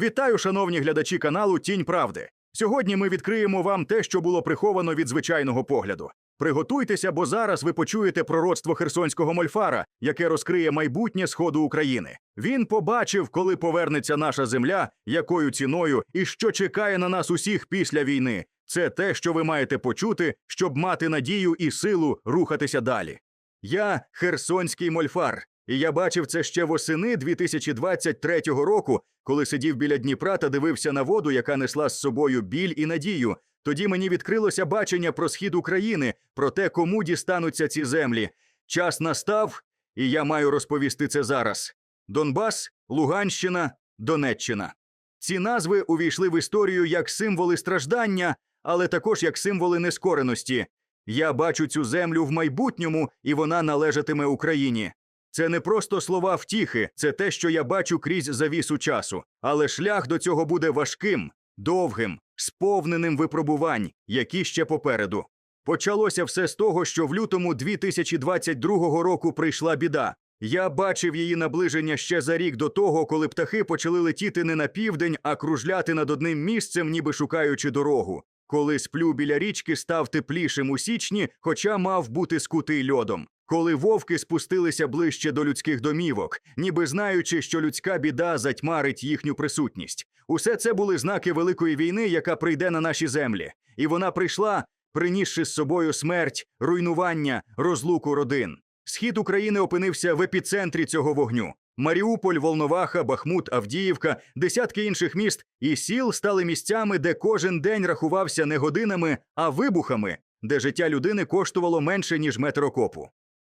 Вітаю, шановні глядачі каналу Тінь Правди. Сьогодні ми відкриємо вам те, що було приховано від звичайного погляду. Приготуйтеся, бо зараз ви почуєте пророцтво херсонського мольфара, яке розкриє майбутнє сходу України. Він побачив, коли повернеться наша земля, якою ціною і що чекає на нас усіх після війни. Це те, що ви маєте почути, щоб мати надію і силу рухатися далі. Я херсонський мольфар, і я бачив це ще восени 2023 року, коли сидів біля Дніпра та дивився на воду, яка несла з собою біль і надію. Тоді мені відкрилося бачення про схід України, про те, кому дістануться ці землі. Час настав, і я маю розповісти це зараз: Донбас, Луганщина, Донеччина. Ці назви увійшли в історію як символи страждання, але також як символи нескореності. Я бачу цю землю в майбутньому, і вона належатиме Україні. Це не просто слова втіхи, це те, що я бачу крізь завісу часу. Але шлях до цього буде важким, довгим, сповненим випробувань, які ще попереду. Почалося все з того, що в лютому 2022 року прийшла біда. Я бачив її наближення ще за рік до того, коли птахи почали летіти не на південь, а кружляти над одним місцем, ніби шукаючи дорогу. Коли сплю біля річки, став теплішим у січні, хоча мав бути скутий льодом. Коли вовки спустилися ближче до людських домівок, ніби знаючи, що людська біда затьмарить їхню присутність. Усе це були знаки великої війни, яка прийде на наші землі. І вона прийшла, принісши з собою смерть, руйнування, розлуку родин. Схід України опинився в епіцентрі цього вогню. Маріуполь, Волноваха, Бахмут, Авдіївка, десятки інших міст і сіл стали місцями, де кожен день рахувався не годинами, а вибухами, де життя людини коштувало менше ніж метр окопу.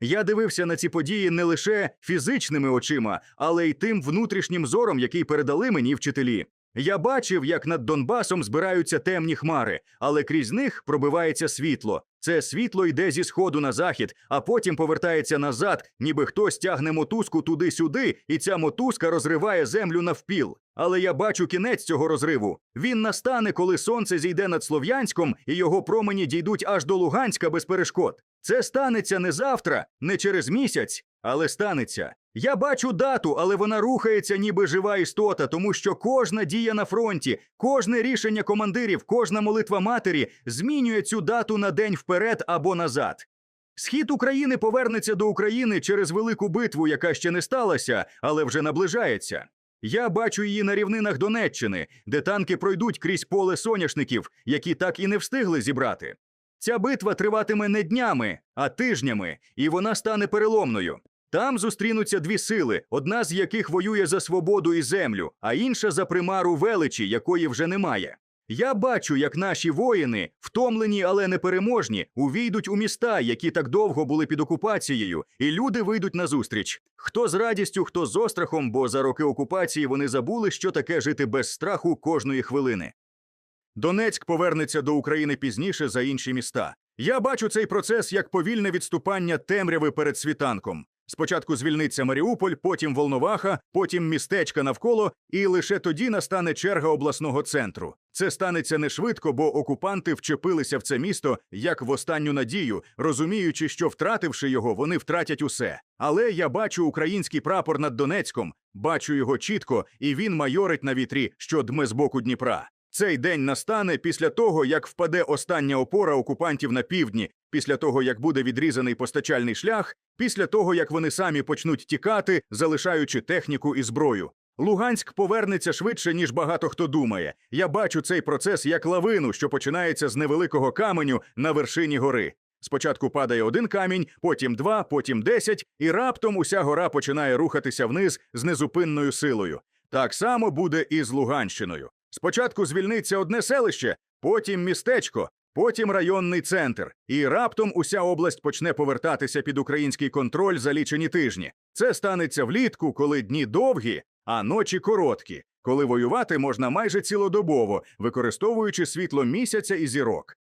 Я дивився на ці події не лише фізичними очима, але й тим внутрішнім зором, який передали мені вчителі. Я бачив, як над Донбасом збираються темні хмари, але крізь них пробивається світло. Це світло йде зі сходу на захід, а потім повертається назад, ніби хтось тягне мотузку туди-сюди, і ця мотузка розриває землю навпіл. Але я бачу кінець цього розриву. Він настане, коли сонце зійде над Слов'янськом, і його промені дійдуть аж до Луганська без перешкод. Це станеться не завтра, не через місяць, але станеться. Я бачу дату, але вона рухається, ніби жива істота, тому що кожна дія на фронті, кожне рішення командирів, кожна молитва матері змінює цю дату на день вперед або назад. Схід України повернеться до України через велику битву, яка ще не сталася, але вже наближається. Я бачу її на рівнинах Донеччини, де танки пройдуть крізь поле соняшників, які так і не встигли зібрати. Ця битва триватиме не днями, а тижнями, і вона стане переломною. Там зустрінуться дві сили, одна з яких воює за свободу і землю, а інша за примару величі, якої вже немає. Я бачу, як наші воїни, втомлені, але непереможні, увійдуть у міста, які так довго були під окупацією, і люди вийдуть назустріч. Хто з радістю, хто з острахом, бо за роки окупації вони забули, що таке жити без страху кожної хвилини. Донецьк повернеться до України пізніше за інші міста. Я бачу цей процес як повільне відступання темряви перед світанком. Спочатку звільниться Маріуполь, потім Волноваха, потім містечка навколо, і лише тоді настане черга обласного центру. Це станеться не швидко, бо окупанти вчепилися в це місто як в останню надію, розуміючи, що втративши його, вони втратять усе. Але я бачу український прапор над Донецьком, бачу його чітко, і він майорить на вітрі, що дме з боку Дніпра. Цей день настане після того, як впаде остання опора окупантів на півдні, після того, як буде відрізаний постачальний шлях, після того, як вони самі почнуть тікати, залишаючи техніку і зброю. Луганськ повернеться швидше, ніж багато хто думає. Я бачу цей процес як лавину, що починається з невеликого каменю на вершині гори. Спочатку падає один камінь, потім два, потім десять, і раптом уся гора починає рухатися вниз з незупинною силою. Так само буде і з Луганщиною. Спочатку звільниться одне селище, потім містечко, потім районний центр, і раптом уся область почне повертатися під український контроль за лічені тижні. Це станеться влітку, коли дні довгі, а ночі короткі, коли воювати можна майже цілодобово, використовуючи світло місяця і зірок.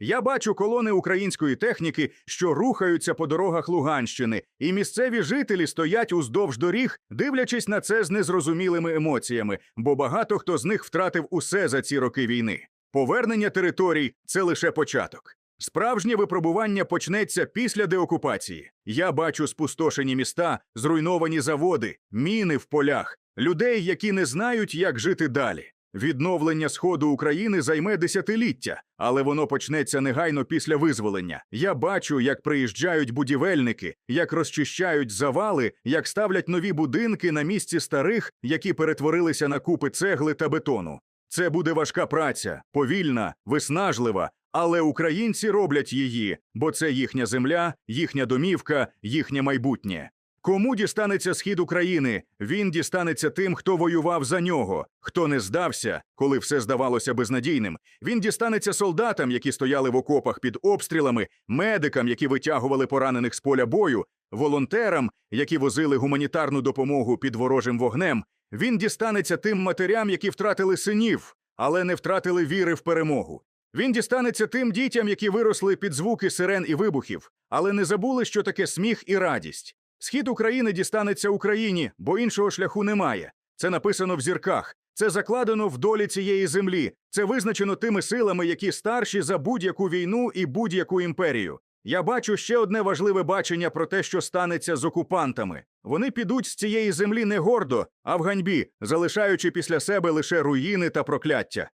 Я бачу колони української техніки, що рухаються по дорогах Луганщини, і місцеві жителі стоять уздовж доріг, дивлячись на це з незрозумілими емоціями, бо багато хто з них втратив усе за ці роки війни. Повернення територій це лише початок. Справжнє випробування почнеться після деокупації. Я бачу спустошені міста, зруйновані заводи, міни в полях, людей, які не знають, як жити далі. Відновлення сходу України займе десятиліття, але воно почнеться негайно після визволення. Я бачу, як приїжджають будівельники, як розчищають завали, як ставлять нові будинки на місці старих, які перетворилися на купи цегли та бетону. Це буде важка праця, повільна, виснажлива, але українці роблять її, бо це їхня земля, їхня домівка, їхнє майбутнє. Кому дістанеться схід України? Він дістанеться тим, хто воював за нього, хто не здався, коли все здавалося безнадійним. Він дістанеться солдатам, які стояли в окопах під обстрілами, медикам, які витягували поранених з поля бою, волонтерам, які возили гуманітарну допомогу під ворожим вогнем. Він дістанеться тим матерям, які втратили синів, але не втратили віри в перемогу. Він дістанеться тим дітям, які виросли під звуки сирен і вибухів, але не забули, що таке сміх і радість. Схід України дістанеться Україні, бо іншого шляху немає. Це написано в зірках, це закладено в долі цієї землі, це визначено тими силами, які старші за будь-яку війну і будь-яку імперію. Я бачу ще одне важливе бачення про те, що станеться з окупантами. Вони підуть з цієї землі не гордо, а в ганьбі, залишаючи після себе лише руїни та прокляття.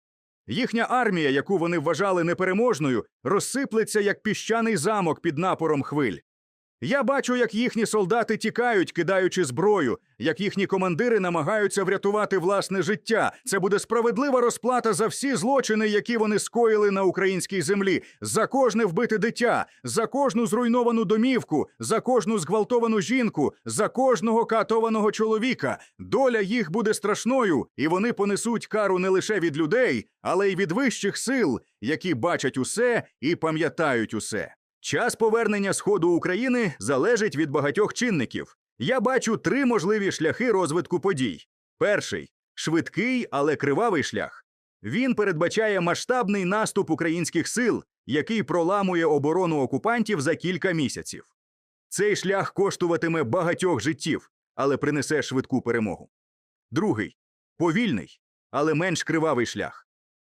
Їхня армія, яку вони вважали непереможною, розсиплеться як піщаний замок під напором хвиль. Я бачу, як їхні солдати тікають, кидаючи зброю, як їхні командири намагаються врятувати власне життя. Це буде справедлива розплата за всі злочини, які вони скоїли на українській землі, за кожне вбите дитя, за кожну зруйновану домівку, за кожну зґвалтовану жінку, за кожного катованого чоловіка. Доля їх буде страшною, і вони понесуть кару не лише від людей, але й від вищих сил, які бачать усе і пам'ятають усе. Час повернення сходу України залежить від багатьох чинників. Я бачу три можливі шляхи розвитку подій. Перший швидкий, але кривавий шлях. Він передбачає масштабний наступ українських сил, який проламує оборону окупантів за кілька місяців. Цей шлях коштуватиме багатьох життів, але принесе швидку перемогу. Другий повільний, але менш кривавий шлях.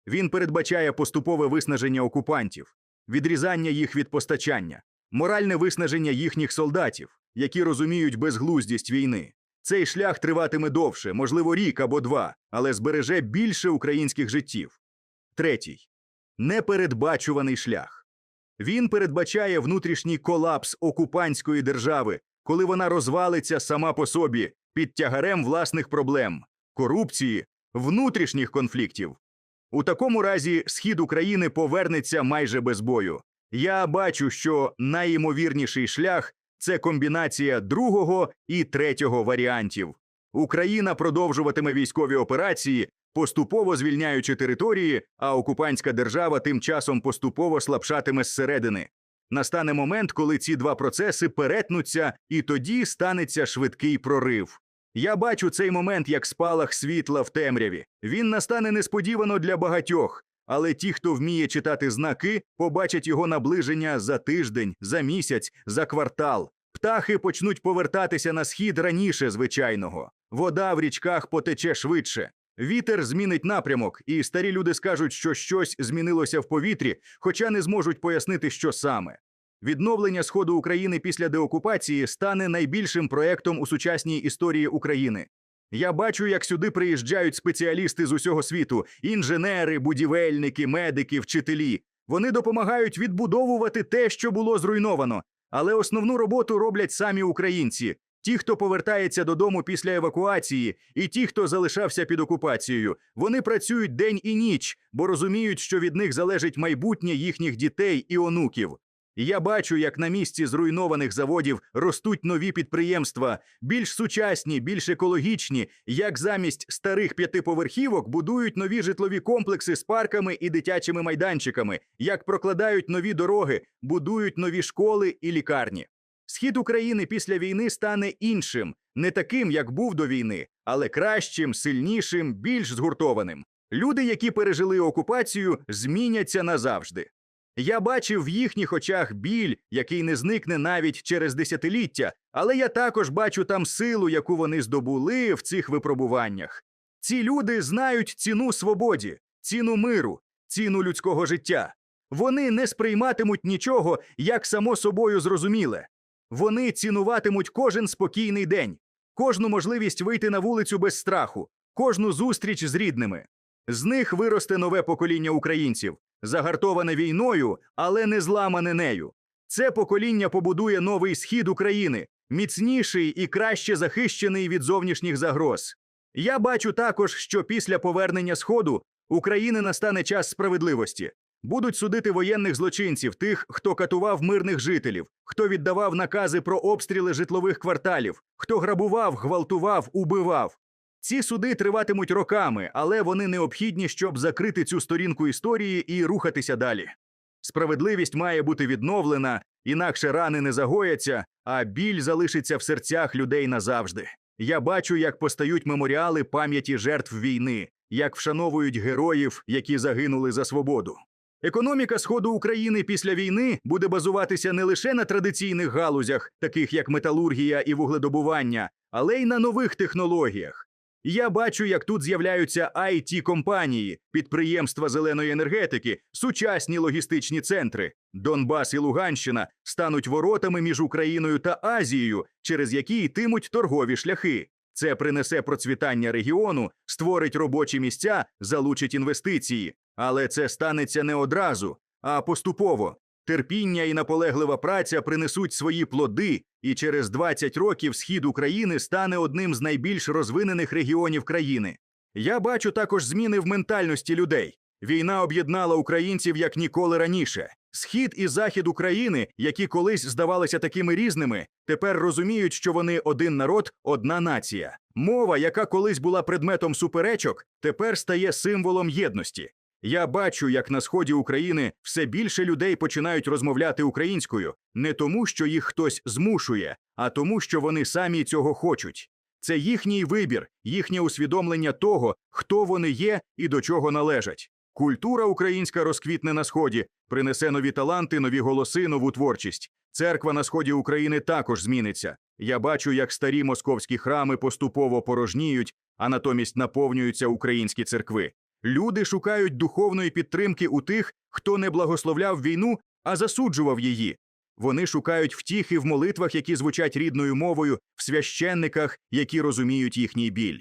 Він передбачає поступове виснаження окупантів, відрізання їх від постачання, моральне виснаження їхніх солдатів, які розуміють безглуздість війни. Цей шлях триватиме довше, можливо, рік або два, але збереже більше українських життів. Третій непередбачуваний шлях. Він передбачає внутрішній колапс окупантської держави, коли вона розвалиться сама по собі під тягарем власних проблем, корупції, внутрішніх конфліктів. У такому разі схід України повернеться майже без бою. Я бачу, що найімовірніший шлях це комбінація другого і третього варіантів. Україна продовжуватиме військові операції, поступово звільняючи території, а окупантська держава тим часом поступово слабшатиме зсередини. Настане момент, коли ці два процеси перетнуться, і тоді станеться швидкий прорив. Я бачу цей момент як спалах світла в темряві. Він настане несподівано для багатьох, але ті, хто вміє читати знаки, побачать його наближення за тиждень, за місяць, за квартал. Птахи почнуть повертатися на схід раніше звичайного. Вода в річках потече швидше. Вітер змінить напрямок, і старі люди скажуть, що щось змінилося в повітрі, хоча не зможуть пояснити, що саме. Відновлення сходу України після деокупації стане найбільшим проектом у сучасній історії України. Я бачу, як сюди приїжджають спеціалісти з усього світу: інженери, будівельники, медики, вчителі. Вони допомагають відбудовувати те, що було зруйновано. Але основну роботу роблять самі українці, ті, хто повертається додому після евакуації, і ті, хто залишався під окупацією. Вони працюють день і ніч, бо розуміють, що від них залежить майбутнє їхніх дітей і онуків. Я бачу, як на місці зруйнованих заводів ростуть нові підприємства, більш сучасні, більш екологічні, як замість старих п'ятиповерхівок будують нові житлові комплекси з парками і дитячими майданчиками, як прокладають нові дороги, будують нові школи і лікарні. Схід України після війни стане іншим, не таким, як був до війни, але кращим, сильнішим, більш згуртованим. Люди, які пережили окупацію, зміняться назавжди. Я бачив в їхніх очах біль, який не зникне навіть через десятиліття, але я також бачу там силу, яку вони здобули в цих випробуваннях. Ці люди знають ціну свободі, ціну миру, ціну людського життя. Вони не сприйматимуть нічого як само собою зрозуміле. Вони цінуватимуть кожен спокійний день. кожну можливість вийти на вулицю без страху, кожну зустріч з рідними. З них виросте нове покоління українців, загартоване війною, але не зламане нею. Це покоління побудує новий схід України, міцніший і краще захищений від зовнішніх загроз. Я бачу також, що після повернення Сходу України настане час справедливості. Будуть судити воєнних злочинців, тих, хто катував мирних жителів, хто віддавав накази про обстріли житлових кварталів, хто грабував, гвалтував, убивав. Ці суди триватимуть роками, але вони необхідні, щоб закрити цю сторінку історії і рухатися далі. Справедливість має бути відновлена, інакше рани не загояться, а біль залишиться в серцях людей назавжди. Я бачу, як постають меморіали пам'яті жертв війни, як вшановують героїв, які загинули за свободу. Економіка Сходу України після війни буде базуватися не лише на традиційних галузях, таких як металургія і вугледобування, але й на нових технологіях. Я бачу, як тут з'являються it компанії, підприємства зеленої енергетики, сучасні логістичні центри. Донбас і Луганщина стануть воротами між Україною та Азією, через які йтимуть торгові шляхи. Це принесе процвітання регіону, створить робочі місця, залучить інвестиції. Але це станеться не одразу, а поступово. Терпіння і наполеглива праця принесуть свої плоди, і через 20 років схід України стане одним з найбільш розвинених регіонів країни. Я бачу також зміни в ментальності людей. Війна об'єднала українців як ніколи раніше. Схід і захід України, які колись здавалися такими різними, тепер розуміють, що вони один народ, одна нація. Мова, яка колись була предметом суперечок, тепер стає символом єдності. Я бачу, як на сході України все більше людей починають розмовляти українською не тому, що їх хтось змушує, а тому, що вони самі цього хочуть. Це їхній вибір, їхнє усвідомлення того, хто вони є і до чого належать. Культура українська розквітне на сході, принесе нові таланти, нові голоси, нову творчість. Церква на сході України також зміниться. Я бачу, як старі московські храми поступово порожніють, а натомість наповнюються українські церкви. Люди шукають духовної підтримки у тих, хто не благословляв війну, а засуджував її. Вони шукають втіхи в молитвах, які звучать рідною мовою, в священниках, які розуміють їхній біль.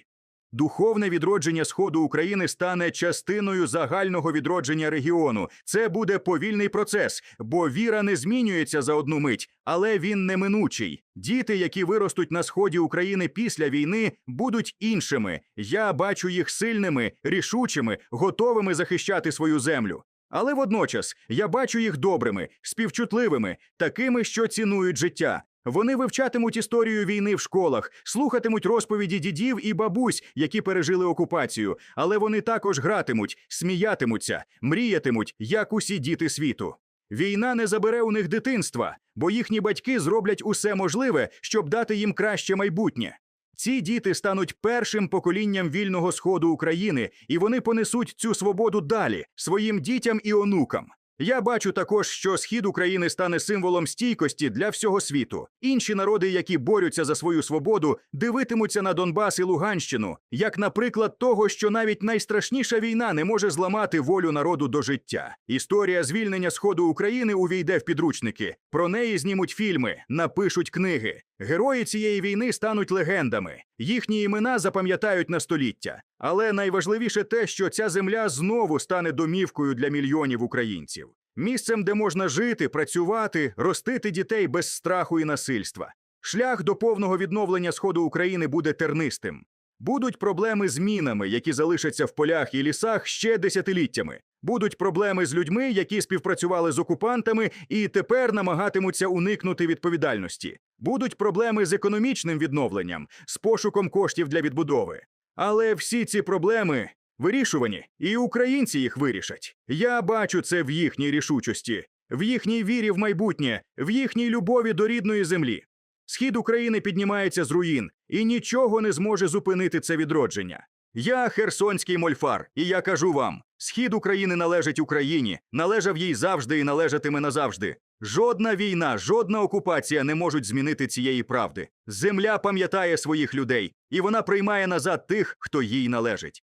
Духовне відродження Сходу України стане частиною загального відродження регіону. Це буде повільний процес, бо віра не змінюється за одну мить, але він неминучий. Діти, які виростуть на сході України після війни, будуть іншими. Я бачу їх сильними, рішучими, готовими захищати свою землю. Але водночас я бачу їх добрими, співчутливими, такими, що цінують життя. Вони вивчатимуть історію війни в школах, слухатимуть розповіді дідів і бабусь, які пережили окупацію, але вони також гратимуть, сміятимуться, мріятимуть, як усі діти світу. Війна не забере у них дитинства, бо їхні батьки зроблять усе можливе, щоб дати їм краще майбутнє. Ці діти стануть першим поколінням вільного сходу України, і вони понесуть цю свободу далі своїм дітям і онукам. Я бачу також, що схід України стане символом стійкості для всього світу. Інші народи, які борються за свою свободу, дивитимуться на Донбас і Луганщину, як наприклад того, що навіть найстрашніша війна не може зламати волю народу до життя. Історія звільнення сходу України увійде в підручники. Про неї знімуть фільми, напишуть книги. Герої цієї війни стануть легендами. Їхні імена запам'ятають на століття. Але найважливіше те, що ця земля знову стане домівкою для мільйонів українців, місцем, де можна жити, працювати, ростити дітей без страху і насильства. Шлях до повного відновлення сходу України буде тернистим. Будуть проблеми з мінами, які залишаться в полях і лісах ще десятиліттями. Будуть проблеми з людьми, які співпрацювали з окупантами і тепер намагатимуться уникнути відповідальності. Будуть проблеми з економічним відновленням, з пошуком коштів для відбудови. Але всі ці проблеми вирішувані, і українці їх вирішать. Я бачу це в їхній рішучості, в їхній вірі в майбутнє, в їхній любові до рідної землі. Схід України піднімається з руїн, і нічого не зможе зупинити це відродження. Я херсонський мольфар, і я кажу вам: схід України належить Україні, належав їй завжди і належатиме назавжди. Жодна війна, жодна окупація не можуть змінити цієї правди. Земля пам'ятає своїх людей, і вона приймає назад тих, хто їй належить.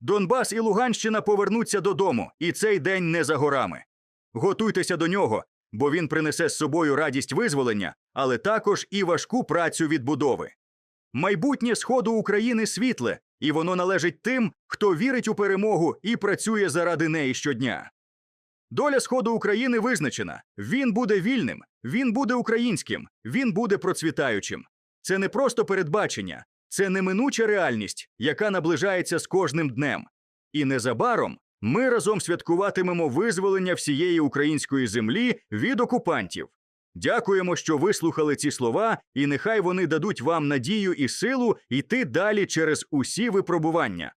Донбас і Луганщина повернуться додому, і цей день не за горами. Готуйтеся до нього, бо він принесе з собою радість визволення, але також і важку працю відбудови. Майбутнє Сходу України світле, і воно належить тим, хто вірить у перемогу і працює заради неї щодня. Доля Сходу України визначена. Він буде вільним, він буде українським, він буде процвітаючим. Це не просто передбачення, це неминуча реальність, яка наближається з кожним днем. І незабаром ми разом святкуватимемо визволення всієї української землі від окупантів. Дякуємо, що вислухали ці слова, і нехай вони дадуть вам надію і силу йти далі через усі випробування.